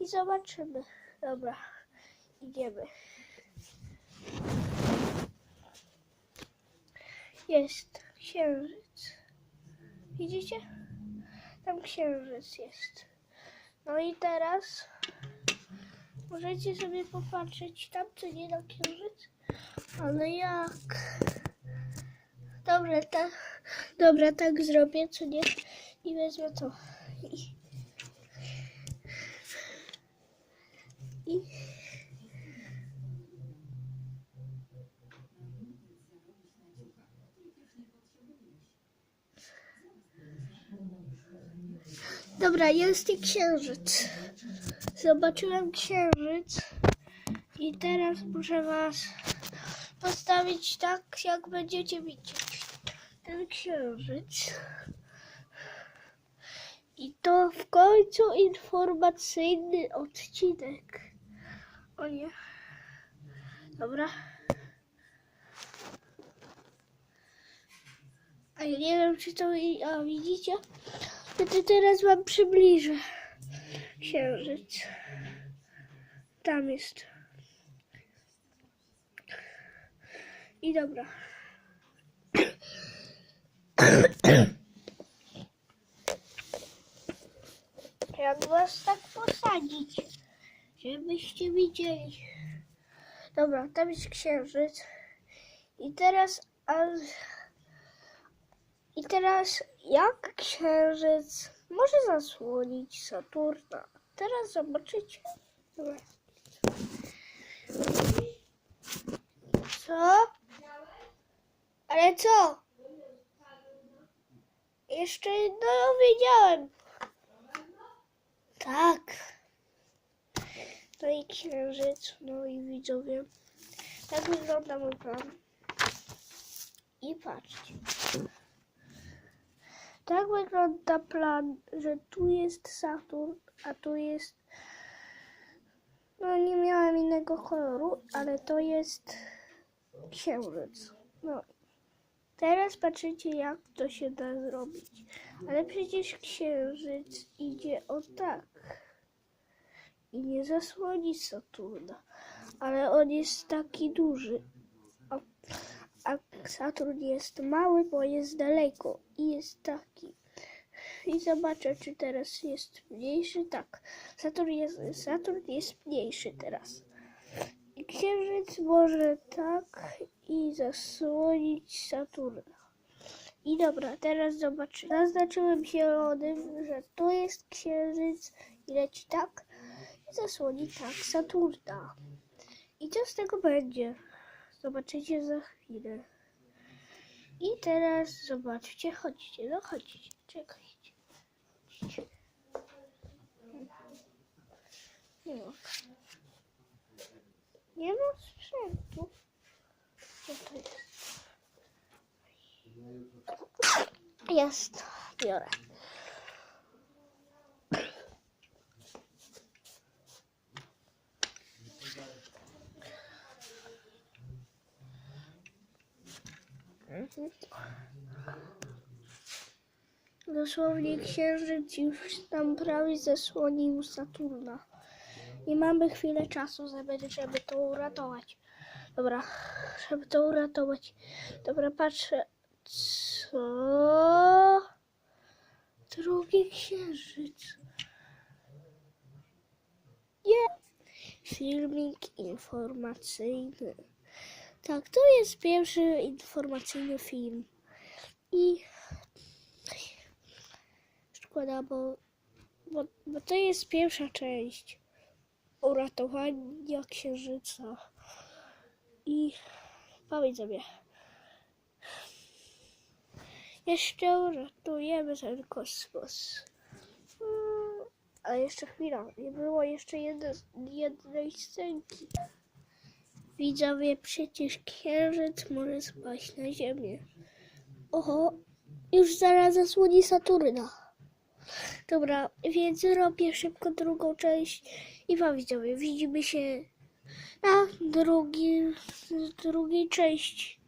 i zobaczymy. Dobra, idziemy. Jest księżyc. Widzicie? Tam księżyc jest. No i teraz możecie sobie popatrzeć tam, co nie na księżyc. Ale jak? Dobra, tak. Dobra, tak zrobię, co nie? I wezmę to. I Dobra, jest i księżyc. Zobaczyłem księżyc i teraz muszę was postawić tak, jak będziecie widzieć ten księżyc. I to w końcu informacyjny odcinek. O nie. Dobra. A ja nie wiem, czy to a, widzicie? No to teraz wam przybliżę księżyc. Tam jest. I dobra. Jak was tak posadzić, żebyście widzieli. Dobra, tam jest księżyc. I teraz, i teraz jak księżyc może zasłonić Saturna? Teraz zobaczycie. Dobra. Co? Ale co? Jeszcze no wiedziałem. Tak. No i księżyc, no i widzowie. Tak wygląda mój plan. I patrzcie. Tak wygląda plan, że tu jest Saturn, a tu jest. No nie miałem innego koloru, ale to jest księżyc. No. Teraz patrzycie, jak to się da zrobić. Ale przecież księżyc idzie o tak. I nie zasłoni Saturna. Ale on jest taki duży. A, a Saturn jest mały, bo jest daleko. I jest taki. I zobaczę, czy teraz jest mniejszy. Tak. Saturn jest, Saturn jest mniejszy teraz. I księżyc może tak i zasłonić Saturna. I dobra, teraz zobaczymy. Zaznaczyłem zielonym, że to jest księżyc i leci tak zasłoni tak Saturna. I co z tego będzie? Zobaczycie za chwilę. I teraz zobaczcie, chodźcie, no chodźcie, czekajcie. Chodźcie. Nie ma. Nie ma sprzętu. Co to jest? Jest. Biorę. Dosłownie księżyc już tam prawie zasłonił Saturna. I mamy chwilę czasu, żeby, to uratować. Dobra, żeby to uratować. Dobra, patrzę. Co? Drugi księżyc. Nie. Filmik informacyjny. Tak, to jest pierwszy informacyjny film. I szkoda, bo, bo, bo to jest pierwsza część uratowania księżyca. I powiedz sobie. Jeszcze uratujemy ten kosmos. Mm, A jeszcze chwila, nie było jeszcze jedne, jednej scenki. Widzowie, przecież księżyc może spaść na Ziemię. Oho, już zaraz zasłoni Saturna. Dobra, więc robię szybko drugą część i wam widzowie, widzimy się na drugim, drugiej części.